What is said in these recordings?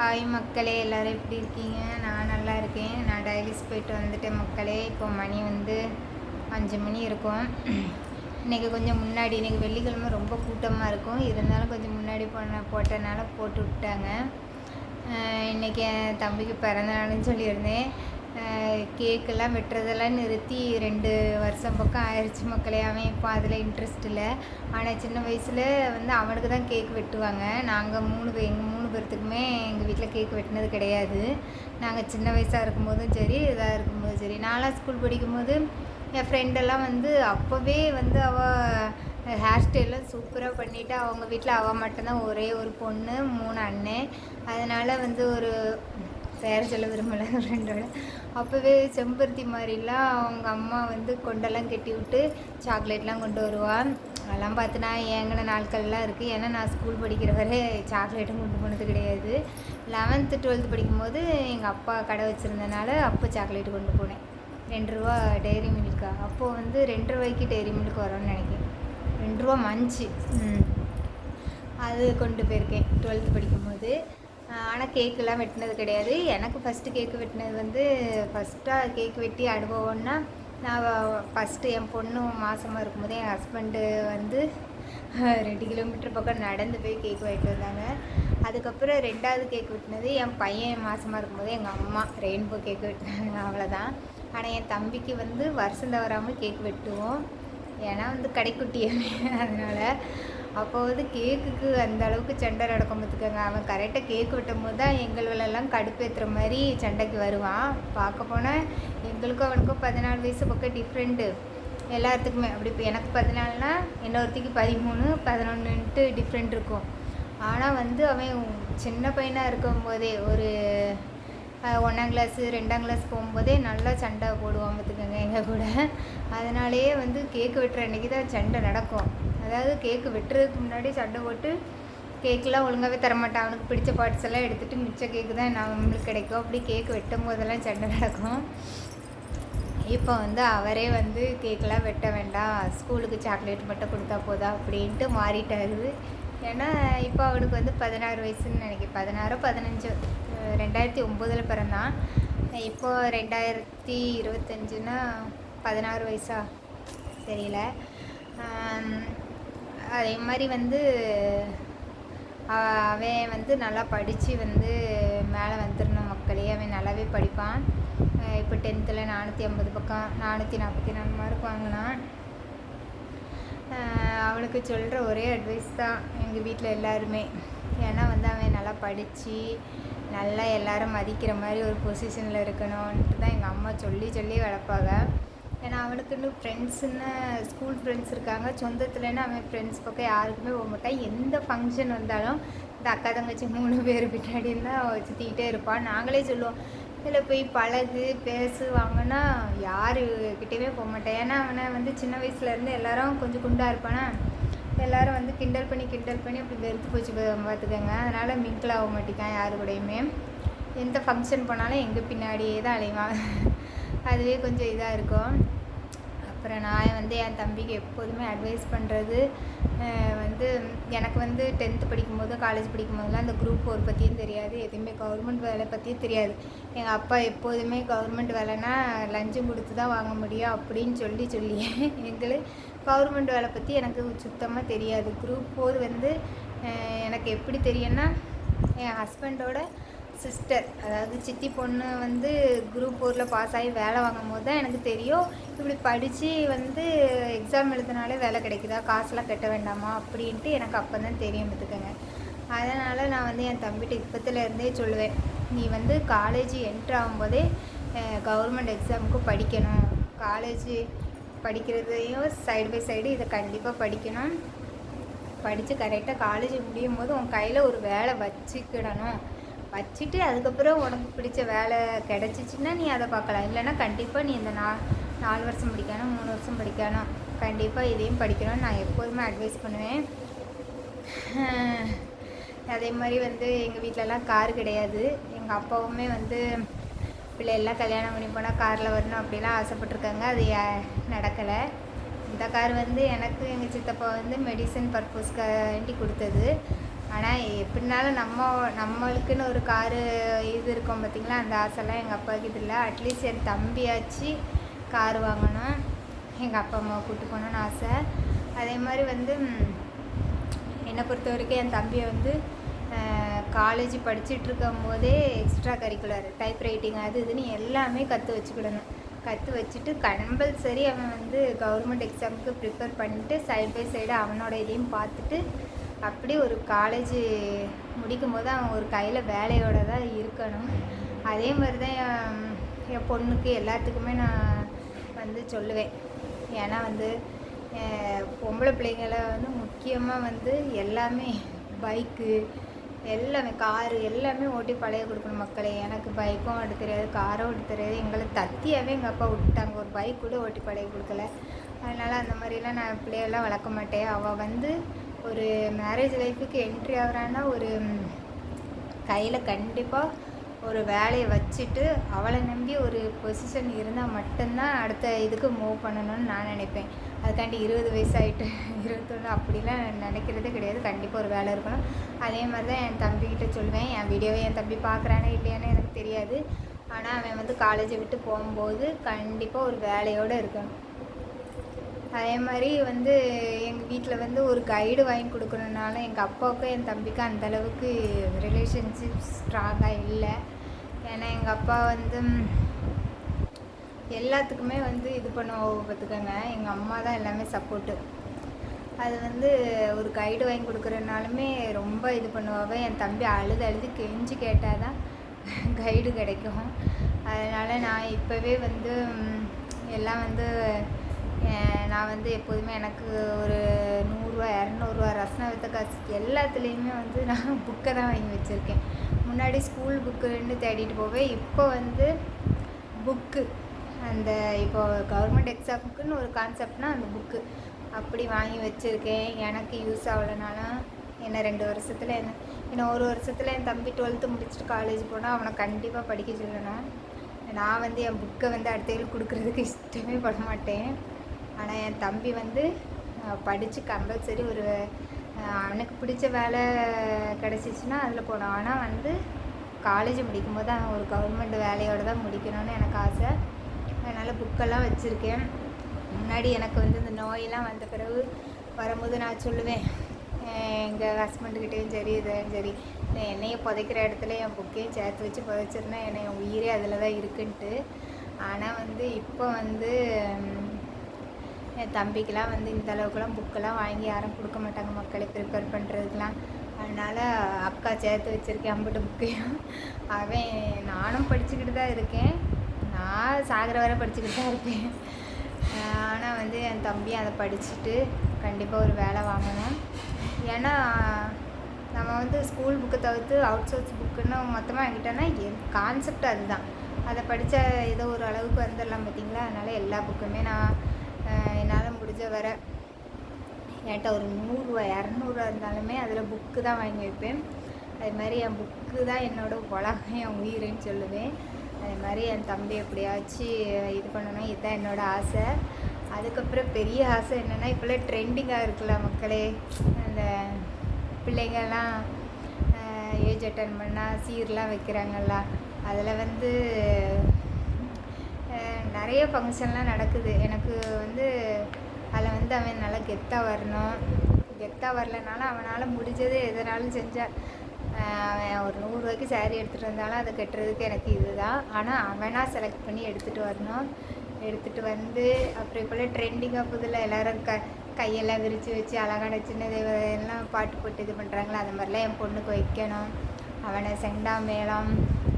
Hi மக்களே எல்லோரும் எப்படி இருக்கீங்க? நான் நல்லா இருக்கேன். நான் டைலிஸ் போயிட்டு வந்துட்டேன் மக்களே இப்போ மணி வந்து அஞ்சு மணி இருக்கும். இன்றைக்கி கொஞ்சம் முன்னாடி இன்றைக்கி வெள்ளிக்கிழமை ரொம்ப கூட்டமாக இருக்கும். இருந்தாலும் கொஞ்சம் முன்னாடி போன போட்டனால போட்டு விட்டாங்க. இன்றைக்கி என் தம்பிக்கு பிறந்த நாள்னு சொல்லியிருந்தேன். கேக்கெல்லாம் வெட்டுறதெல்லாம் நிறுத்தி ரெண்டு வருஷம் பக்கம் ஆயிடுச்சு மக்களே. அவன் இப்போ அதில் இன்ட்ரெஸ்ட் இல்லை. ஆனால் சின்ன வயசில் வந்து அவனுக்கு தான் கேக் வெட்டுவாங்க. நாங்கள் மூணு பேர் எங்கள் மூணு பேர்த்துக்குமே எங்கள் வீட்டில் கேக் வெட்டினது கிடையாது. நாங்கள் சின்ன வயசாக இருக்கும்போதும் சரி இதாக இருக்கும்போதும் சரி. நான்லாம் ஸ்கூல் படிக்கும்போது என் ஃப்ரெண்டெல்லாம் வந்து அப்போவே வந்து அவள் ஹேர் ஸ்டைலாம் சூப்பராக பண்ணிவிட்டு அவங்க வீட்டில் அவள் மட்டும்தான். ஒரே ஒரு பொண்ணு மூணு அண்ணன் அதனால் வந்து ஒரு பேர் சொல்ல விரும்பலை ஃப்ரெண்டோட அப்போவே செம்பருத்தி மாதிரிலாம் அவங்க அம்மா வந்து கொண்டெல்லாம் கட்டி விட்டு சாக்லேட்லாம் கொண்டு வருவாள் அதெல்லாம் பார்த்து நான் ஏங்கின நாட்கள்லாம் இருக்குது ஏன்னா நான் ஸ்கூல் படிக்கிற வரை சாக்லேட்டும் கொண்டு போனது கிடையாது. லெவன்த்து டுவெல்த்து படிக்கும்போது எங்கள் அப்பா கடை வச்சுருந்தனால அப்போ சாக்லேட் கொண்டு போனேன். ரெண்டு ரூபா டெய்ரி மில்கா அப்போது வந்து ரெண்டு ரூபாய்க்கு டெய்ரி மில்க் வரும்னு நினைக்கிறேன். ரெண்டு ரூபா மஞ்சு. அது கொண்டு போயிருக்கேன். டுவெல்த்து படிக்கும்போது. ஆனால் கேக்கெலாம் வெட்டினது கிடையாது. எனக்கு ஃபஸ்ட்டு கேக்கு வெட்டினது வந்து ஃபஸ்ட்டாக கேக் வெட்டி அனுபவம்னா நான் ஃபஸ்ட்டு என் பொண்ணு மாதமாக இருக்கும்போது என் ஹஸ்பண்டு வந்து ரெண்டு கிலோமீட்டர் பக்கம் நடந்து போய் கேக் வாங்கிட்டு வந்தாங்க. அதுக்கப்புறம் ரெண்டாவது கேக் வெட்டினது என் பையன் மாதமாக இருக்கும்போது எங்கள் அம்மா ரெயின்போ கேக் வெட்டினாங்க அவ்வளோதான் ஆனால் என் தம்பிக்கு வந்து வருஷம் தவறாமல் கேக் வெட்டுவோம். ஏன்னா வந்து கடைக்குட்டி அதனால் அப்போ வந்து கேக்குக்கு அந்த அளவுக்கு சண்டை நடக்கும் பார்த்துக்கோங்க அவன் கரெக்டாக கேக் வெட்டும் போது தான் எங்களெல்லாம் கடுப்பேற்றுற மாதிரி சண்டைக்கு வருவான். பார்க்க போனால் எங்களுக்கும் அவனுக்கும் பதினாலு வயசு பக்கம் டிஃப்ரெண்ட்டு எல்லாத்துக்குமே. அப்படி இப்போ எனக்கு பதினாலுனா இன்னொருத்திக்கு பதிமூணு பதினொன்றுன்ட்டு டிஃப்ரெண்ட் இருக்கும். ஆனால் வந்து அவன் சின்ன பையனாக இருக்கும்போதே ஒரு ஒன்றாம் கிளாஸு ரெண்டாம் கிளாஸ் போகும்போதே நல்லா சண்டை போடுவான் பார்த்துக்கோங்க எங்கள் கூட. அதனாலேயே வந்து கேக்கு வெட்டுற அன்றைக்கி தான் சண்டை நடக்கும். அதாவது கேக்கு வெட்டுறதுக்கு முன்னாடி சண்டை போட்டு கேக்கெலாம் ஒழுங்காகவே தரமாட்டான் அவனுக்கு பிடிச்ச பார்ட்ஸ் எல்லாம் எடுத்துகிட்டு மிச்ச கேக்கு தான் நம்மளுக்கு கிடைக்கும். அப்படி கேக் வெட்டும் போதெல்லாம் சண்டை நடக்கும். இப்போ வந்து அவரே வந்து கேக்கெலாம் வெட்ட வேண்டாம். ஸ்கூலுக்கு சாக்லேட் மட்டும் கொடுத்தா போதா அப்படின்ட்டு மாறிட்டாரு. ஏன்னா இப்போ அவனுக்கு வந்து பதினாறு வயசுன்னு நினைக்கிறேன். பதினாறோ பதினஞ்சு ரெண்டாயிரத்தி ஒம்போதில் பிறந்தான் இப்போது ரெண்டாயிரத்தி இருபத்தஞ்சுன்னா பதினாறு வயசா? தெரியல. அதே மாதிரி வந்து அவன் வந்து நல்லா படித்து வந்து மேலே வந்துடணும் மக்களே. அவன் நல்லாவே படிப்பான். இப்போ டென்த்தில் நானூற்றி ஐம்பது பக்கம் நானூற்றி நாற்பத்தி நாலு மார்க் வாங்கினான். அவனுக்கு சொல்கிற ஒரே அட்வைஸ் தான் எங்கள் வீட்டில் எல்லாருமே. ஏன்னா வந்து அவன் நல்லா படித்து நல்லா எல்லோரும் மதிக்கிற மாதிரி ஒரு பொசிஷனில் இருக்கணும்ன்ட்டு தான் எங்கள் அம்மா சொல்லி சொல்லி வளர்ப்பாங்க. ஏன்னா அவனுக்குன்னு ஃப்ரெண்ட்ஸுன்னு ஸ்கூல் ஃப்ரெண்ட்ஸ் இருக்காங்க. சொந்தத்துலன்னு அவன் ஃப்ரெண்ட்ஸ் பக்கம் யாருக்குமே போக மாட்டான். எந்த ஃபங்க்ஷன் வந்தாலும் இந்த அக்கா தங்கச்சி மூணு பேர் பின்னாடின்னு தான் சுற்றிக்கிட்டே இருப்பான் நாங்களே சொல்லுவோம் இதில் போய் பழகு பேசுவாங்கன்னா யாருக்கிட்டேயுமே போக மாட்டேன் ஏன்னா அவனை வந்து சின்ன வயசுலேருந்து எல்லாரும் கொஞ்சம் குண்டாக இருப்பானா? எல்லோரும் வந்து கிண்டல் பண்ணி கிண்டல் பண்ணி அப்படி வெறுத்து போச்சு பார்த்துக்கோங்க அதனால் மிங்கிள் ஆக மாட்டேங்கான் யாரு கூடயுமே. எந்த ஃபங்க்ஷன் போனாலும் எங்கள் பின்னாடியே தான் அலைவான். அதுவே கொஞ்சம் இதாக இருக்கும். அப்புறம் நான் வந்து என் தம்பிக்கு எப்போதுமே அட்வைஸ் பண்ணுறது வந்து எனக்கு வந்து டென்த்து படிக்கும்போது காலேஜ் படிக்கும்போதெல்லாம் அந்த குரூப் ஃபோர் பற்றியும் தெரியாது. எதுவுமே கவர்மெண்ட் வேலை பற்றியும் தெரியாது. எங்கள் அப்பா எப்போதுமே கவர்மெண்ட் வேலைன்னா லஞ்சம் கொடுத்து தான் வாங்க முடியும் அப்படின்னு சொல்லி சொல்லி எங்களை கவர்மெண்ட் வேலை பற்றி எனக்கு சுத்தமாக தெரியாது. குரூப் ஃபோர் வந்து எனக்கு எப்படி தெரியும்னா என் ஹஸ்பண்டோட சிஸ்டர் அதாவது சித்தி பொண்ணு வந்து குரூப் ஃபோரில் பாஸ் ஆகி வேலை வாங்கும் போது தான் எனக்கு தெரியும். இப்படி படித்து வந்து எக்ஸாம் எழுதினாலே வேலை கிடைக்குதா? காசுலாம் கட்ட வேண்டாமா? அப்படின்ட்டு எனக்கு அப்போ தான் தெரியும் பார்த்துக்கோங்க. அதனால் நான் வந்து என் தம்பிகிட்ட இப்பத்துலேருந்தே சொல்லுவேன். நீ வந்து காலேஜ் என்ட்ரு ஆகும்போதே கவர்மெண்ட் எக்ஸாமுக்கு படிக்கணும். காலேஜ் படிக்கிறதையும் சைடு பை சைடு இதை கண்டிப்பாக படிக்கணும். படித்து கரெக்டாக காலேஜ் முடியும் போது உன் கையில் ஒரு வேலை வச்சுக்கிடணும். வச்சுட்டு அதுக்கப்புறம் உனக்கு பிடிச்ச வேலை கிடச்சிச்சின்னா நீ அதை பார்க்கலாம். இல்லைன்னா கண்டிப்பாக நீ இந்த நா நாலு வருஷம் படிக்கணும் மூணு வருஷம் படிக்கணும். கண்டிப்பாக இதையும் படிக்கணும்னு நான் எப்போதுமே அட்வைஸ் பண்ணுவேன். அதே மாதிரி வந்து எங்கள் வீட்டிலலாம் கார் கிடையாது. எங்கள் அப்பாவுமே வந்து பிள்ளையெல்லாம் கல்யாணம் பண்ணி போனால் காரில் வரணும் அப்படிலாம் ஆசைப்பட்ருக்காங்க அது நடக்கலை. இந்த கார் வந்து எனக்கு எங்கள் சித்தப்பா வந்து மெடிசன் பர்பஸ்க்காண்டி கொடுத்தது. ஆனால் எப்படினாலும் நம்ம நம்மளுக்குன்னு ஒரு காரு இது இருக்கோம் பார்த்திங்களா அந்த ஆசைலாம் எங்கள் அப்பாவுக்கு இது இல்லை. அட்லீஸ்ட் என் தம்பியாச்சு கார் வாங்கணும் எங்கள் அப்பா அம்மாவை கூப்பிட்டு போகணுன்னு ஆசை. அதே மாதிரி வந்து என்னை பொறுத்த வரைக்கும் என் தம்பியை வந்து காலேஜ் படிச்சுட்டு இருக்கும் போதே எக்ஸ்ட்ரா கரிக்குலர் டைப் ரைட்டிங் அது இதுன்னு எல்லாமே கற்று வச்சுக்கிடணும். கற்று வச்சுட்டு கம்பல்சரி அவன் வந்து கவர்மெண்ட் எக்ஸாமுக்கு ப்ரிப்பேர் பண்ணிட்டு சைட் பை சைடு அவனோட இதையும் பார்த்துட்டு அப்படி ஒரு காலேஜ் முடிக்கும் போது அவன் ஒரு கையில் வேலையோட தான் இருக்கணும். அதே மாதிரி தான் என் என் பொண்ணுக்கு எல்லாத்துக்குமே நான் வந்து சொல்லுவேன். ஏன்னா வந்து பொம்பளை பிள்ளைங்கள வந்து முக்கியமாக வந்து எல்லாமே பைக்கு எல்லாமே காரு எல்லாமே ஓட்டி பழைய கொடுக்கணும் மக்களே. எனக்கு பைக்கும் ஓட்ட தெரியாது காரும் ஓட்ட தெரியாது. எங்களை தத்தியாகவே எங்கள் அப்பா விட்டாங்க. ஒரு பைக் கூட ஓட்டி பழைய கொடுக்கல. அதனால் அந்த மாதிரிலாம் நான் பிள்ளையெல்லாம் வளர்க்க மாட்டேன். அவள் வந்து ஒரு மேரேஜ் லைஃபுக்கு என்ட்ரி ஆகிறான்னா ஒரு கையில் கண்டிப்பாக ஒரு வேலையை வச்சுட்டு அவளை நம்பி ஒரு பொசிஷன் இருந்தால் மட்டும்தான் அடுத்த இதுக்கு மூவ் பண்ணணும்னு நான் நினைப்பேன். அதுக்காண்டி இருபது வயசாகிட்டு இருபத்தொன்று அப்படிலாம் நினைக்கிறதே கிடையாது. கண்டிப்பாக ஒரு வேலை இருக்கணும். அதே மாதிரி தான் என் தம்பிக்கிட்ட சொல்லுவேன். என் வீடியோவை என் தம்பி பார்க்குறானே இல்லையான்னு எனக்கு தெரியாது. ஆனால் அவன் வந்து காலேஜை விட்டு போகும்போது கண்டிப்பாக ஒரு வேலையோடு இருக்கணும். அதே மாதிரி வந்து எங்கள் வீட்டில் வந்து ஒரு கைடு வாங்கி கொடுக்கணுனால எங்கள் அப்பாவுக்கும் என் தம்பிக்கும் அந்த அளவுக்கு ரிலேஷன்ஷிப் ஸ்ட்ராங்காக இல்லை. ஏன்னா எங்கள் அப்பா வந்து எல்லாத்துக்குமே வந்து இது பண்ணுவோம் பார்த்துக்கோங்க எங்கள் அம்மா தான் எல்லாமே சப்போர்ட்டு அது வந்து ஒரு கைடு வாங்கி கொடுக்குறனாலுமே ரொம்ப இது பண்ணுவாங்க. என் தம்பி அழுது அழுது கெஞ்சி கேட்டால் தான் கைடு கிடைக்கும். அதனால் நான் இப்போவே வந்து எல்லாம் வந்து நான் வந்து எப்போதுமே எனக்கு ஒரு நூறுரூவா இரநூறுவா ரசன வித்த காசு எல்லாத்துலேயுமே வந்து நான் புக்கை தான் வாங்கி வச்சுருக்கேன். முன்னாடி ஸ்கூல் புக்குன்னு தேடிட்டு போவேன். இப்போ வந்து புக்கு. அந்த இப்போ கவர்மெண்ட் எக்ஸாமுக்குன்னு ஒரு கான்செப்ட்னா அந்த புக்கு. அப்படி வாங்கி வச்சுருக்கேன். எனக்கு யூஸ் ஆகலைனாலும் என்ன ரெண்டு வருஷத்தில் என்ன இன்னும் ஒரு வருஷத்தில் என் தம்பி டுவெல்த்து முடிச்சுட்டு காலேஜ் போனால் அவனை கண்டிப்பாக படிக்க சொல்லணும். நான் வந்து என் புக்கை வந்து அடுத்தவங்களுக்கு கொடுக்குறதுக்கு இஷ்டமே பட மாட்டேன். ஆனால் என் தம்பி வந்து படித்து கம்பல்சரி ஒரு அவனுக்கு பிடிச்ச வேலை கிடச்சிச்சின்னா அதில் போனான் ஆனால் வந்து காலேஜ் முடிக்கும் போது அவன் ஒரு கவர்மெண்ட் வேலையோடு தான் முடிக்கணும்னு எனக்கு ஆசை. அதனால் புக்கெல்லாம் வச்சுருக்கேன். முன்னாடி எனக்கு வந்து இந்த நோயெல்லாம் வந்த பிறகு வரும்போது நான் சொல்லுவேன். எங்கள் ஹஸ்பண்டுக்கிட்டேயும் சரி இதையும் சரி. என்னையை புதைக்கிற இடத்துல என் புக்கையும் சேர்த்து வச்சு புதைச்சிருந்தேன் என்னை என் உயிரே அதில் தான் இருக்குன்ட்டு. ஆனால் வந்து இப்போ வந்து என் தம்பிக்கெலாம் வந்து இந்த அளவுக்குலாம் புக்கெல்லாம் வாங்கி யாரும் கொடுக்க மாட்டாங்க. மக்களை ப்ரிப்பேர் பண்ணுறதுக்கெலாம் அதனால் அக்கா சேர்த்து வச்சுருக்கேன் அம்பிட்டு புக்கையும் அவன் நானும் படிச்சுக்கிட்டு தான் இருக்கேன். நான் சாகிற வரை படிச்சுக்கிட்டு தான் இருப்பேன் ஆனால் வந்து என் தம்பி அதை படிச்சுட்டு கண்டிப்பாக ஒரு வேலை வாங்கணும். ஏன்னா நம்ம வந்து ஸ்கூல் புக்கை தவிர்த்து அவுட் சோர்ஸ் புக்குன்னு மொத்தமாக வாங்கிட்டோன்னா என் கான்செப்ட் அதுதான். அதை படித்தா ஏதோ ஒரு அளவுக்கு வந்துடலாம் பார்த்தீங்களா அதனால் எல்லா புக்குமே நான் முடிஞ்ச வர என்கிட்ட ஒரு நூறுரூவா இரநூறுவா இருந்தாலுமே அதில் புக்கு தான் வாங்கி வைப்பேன். அது மாதிரி என் புக்கு தான் என்னோட உலகம் என் உயிருன்னு சொல்லுவேன். அது மாதிரி என் தம்பி எப்படியாச்சும் இது பண்ணணும் இதுதான் என்னோடய ஆசை. அதுக்கப்புறம் பெரிய ஆசை என்னென்னா இப்போல்லாம் ட்ரெண்டிங்காக இருக்குல்ல மக்களே அந்த பிள்ளைங்கள்லாம் ஏஜ் அட்டன் பண்ணால் சீர்லாம் வைக்கிறாங்கல்ல அதில் வந்து நிறைய ஃபங்க்ஷன்லாம் நடக்குது. எனக்கு வந்து அதில் வந்து அவன் நல்லா கெத்தாக வரணும். கெத்தாக வரலனாலும் அவனால் முடிஞ்சது எதனாலும் செஞ்சால் அவன் ஒரு நூறுரூவாய்க்கு சேரீ எடுத்துகிட்டு வந்தாலும் அதை கட்டுறதுக்கு எனக்கு இதுதான். ஆனால் அவனாக செலக்ட் பண்ணி எடுத்துகிட்டு வரணும். எடுத்துகிட்டு வந்து அப்புறம் போல் ட்ரெண்டிங்காக புதில் எல்லோரும் க கையெல்லாம் விரித்து வச்சு அழகான சின்ன எல்லாம் பாட்டு போட்டு இது பண்ணுறாங்களா அது மாதிரிலாம் என் பொண்ணுக்கு வைக்கணும். அவனை செண்டா மேளம்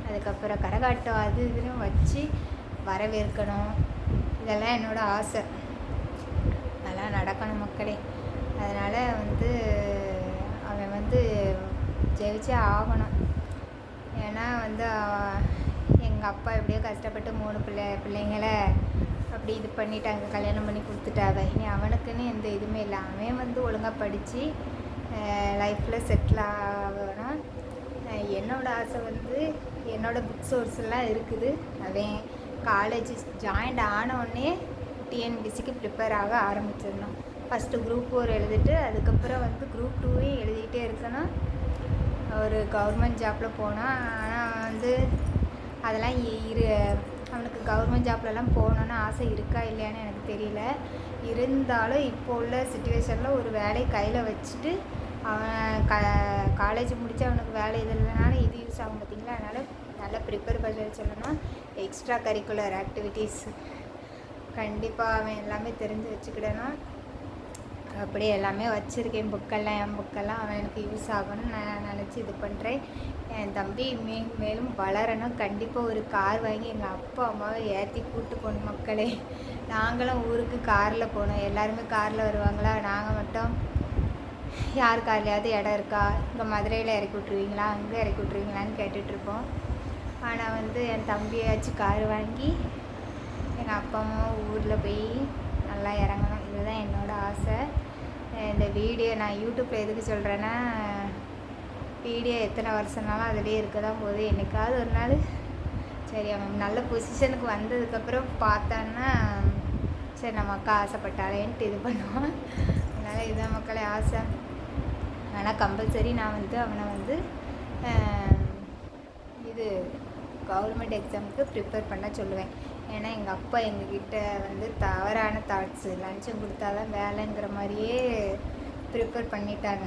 அதுக்கப்புறம் கரகாட்டம் அது இதுன்னு வச்சு வரவேற்கணும். இதெல்லாம் என்னோடய ஆசை. அதெல்லாம் நடக்கணும் மக்களே. அதனால் வந்து அவன் வந்து ஜெயிச்சே ஆகணும். ஏன்னா வந்து எங்கள் அப்பா எப்படியோ கஷ்டப்பட்டு மூணு பிள்ளை பிள்ளைங்கள அப்படி இது பண்ணிட்டாங்க கல்யாணம் பண்ணி கொடுத்துட்டாங்க. இனி அவனுக்குன்னு எந்த இதுவுமே இல்லை. அவன் வந்து ஒழுங்காக படித்து லைஃப்பில் செட்டில் ஆகணும் என்னோடய ஆசை வந்து என்னோடய புக் சோர்ஸ்லாம் இருக்குது. அவன் காலேஜ் ஜாயின்ட் ஆன டிஎன்பிசிக்கு ப்ரிப்பேர் ஆக ஆரம்பிச்சிடணும். ஃபஸ்ட்டு குரூப் ஃபோர் எழுதிட்டு அதுக்கப்புறம் வந்து குரூப் டூவையும் எழுதிட்டே இருக்கணும். ஒரு கவர்மெண்ட் ஜாப்பில் போனால் ஆனால் வந்து அதெல்லாம் இ- இரு அவனுக்கு கவர்மெண்ட் ஜாப்லலாம் போகணுன்னு ஆசை இருக்கா இல்லையான்னு எனக்கு தெரியல. இருந்தாலும் இப்போ உள்ள சுச்சுவேஷனில் ஒரு வேலையை கையில் வச்சுட்டு அவன் க காலேஜ் முடித்து அவனுக்கு வேலை இது இல்லைனாலும் இது யூஸ் ஆகும் பார்த்தீங்களா அதனால் நல்லா ப்ரிப்பேர் பண்ண சொல்லணும் எக்ஸ்ட்ரா கரிக்குலர் ஆக்டிவிட்டீஸ் கண்டிப்பாக அவன் எல்லாமே தெரிஞ்சு வச்சுக்கிடணும். அப்படியே எல்லாமே வச்சுருக்கேன். புக்கெல்லாம் என் புக்கெல்லாம் அவன் எனக்கு யூஸ் ஆகணும்னு நான் நினச்சி இது பண்ணுறேன் என் தம்பி மே மேலும் வளரணும். கண்டிப்பாக ஒரு கார் வாங்கி எங்கள் அப்பா அம்மாவை ஏற்றி கூட்டு போகணும் மக்களே. நாங்களும் ஊருக்கு காரில் போனோம் எல்லாருமே காரில் வருவாங்களா? நாங்கள் மட்டும். யார் கார்லையாவது இடம் இருக்கா? இங்கே மதுரையில் இறக்கி விட்ருவீங்களா அங்கே இறக்கி விட்ருவீங்களான்னு கேட்டுட்ருப்போம் ஆனால் வந்து என் தம்பியாச்சும் கார் வாங்கி எங்கள் அப்பா அம்மா ஊரில் போய் நல்லா இறங்கணும். இதுதான் என்னோடய ஆசை. இந்த வீடியோ நான் யூடியூப்பில் எதுக்கு சொல்கிறேன்னா வீடியோ எத்தனை வருஷம்னாலும் அதிலே இருக்க தான் போகுது. என்னைக்காவது ஒரு நாள் சரி அவன் நல்ல பொசிஷனுக்கு வந்ததுக்கப்புறம் பார்த்தான்னா சரி நம்ம அக்கா ஆசைப்பட்டாளேன்ட்டு இது பண்ணுவான். அதனால் இதுதான் மக்களே ஆசை. ஆனால் கம்பல்சரி நான் வந்து அவனை வந்து இது கவர்மெண்ட் எக்ஸாமுக்கு ப்ரிப்பேர் பண்ண சொல்லுவேன். ஏன்னா எங்கள் அப்பா எங்ககிட்ட வந்து தவறான தாட்ஸு லஞ்சம் கொடுத்தா தான் வேலைங்கிற மாதிரியே ப்ரிப்பேர் பண்ணிட்டாங்க.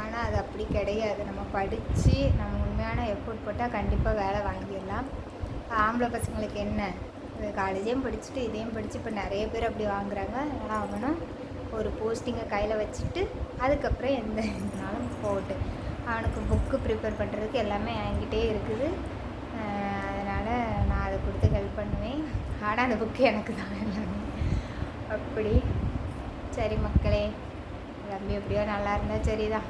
ஆனால் அது அப்படி கிடையாது. நம்ம படித்து நம்ம உண்மையான எஃபோர்ட் போட்டால் கண்டிப்பாக வேலை வாங்கிடலாம். ஆம்பளை பசங்களுக்கு என்ன? காலேஜையும் படிச்சுட்டு இதையும் படித்து இப்போ நிறைய பேர் அப்படி வாங்குறாங்க. அதனால் அவனும் ஒரு போஸ்டிங்கை கையில் வச்சுட்டு அதுக்கப்புறம் எந்த இதுனாலும் போட்டு. அவனுக்கு புக்கு ப்ரிப்பேர் பண்ணுறதுக்கு எல்லாமே என்கிட்டே இருக்குது. அதனால் கொடுத்து ஹெல்ப் பண்ணுவேன். ஆனால் அந்த புக்கு எனக்கு தான் எல்லாமே. அப்படி. சரி மக்களே தம்பி எப்படியோ நல்லா இருந்தால் சரிதான்.